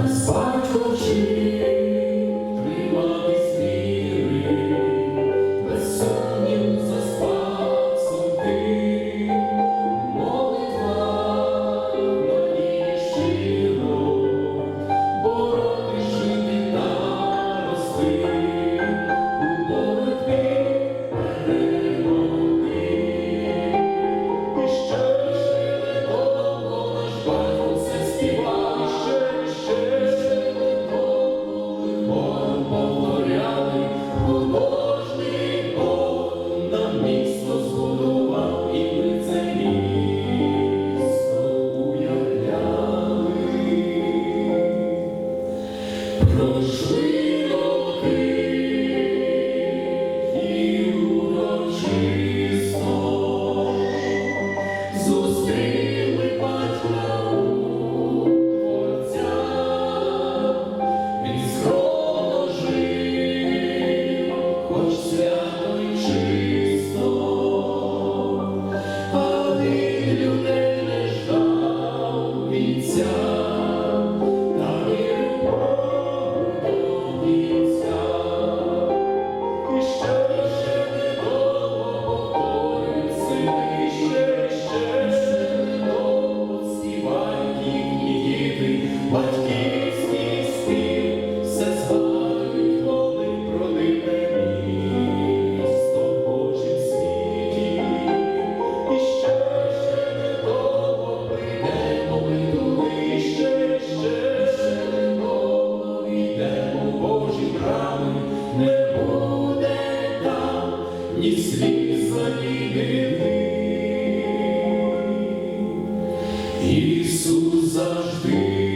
Нас Ждав ні сліза, ні біди. Ісус завжди.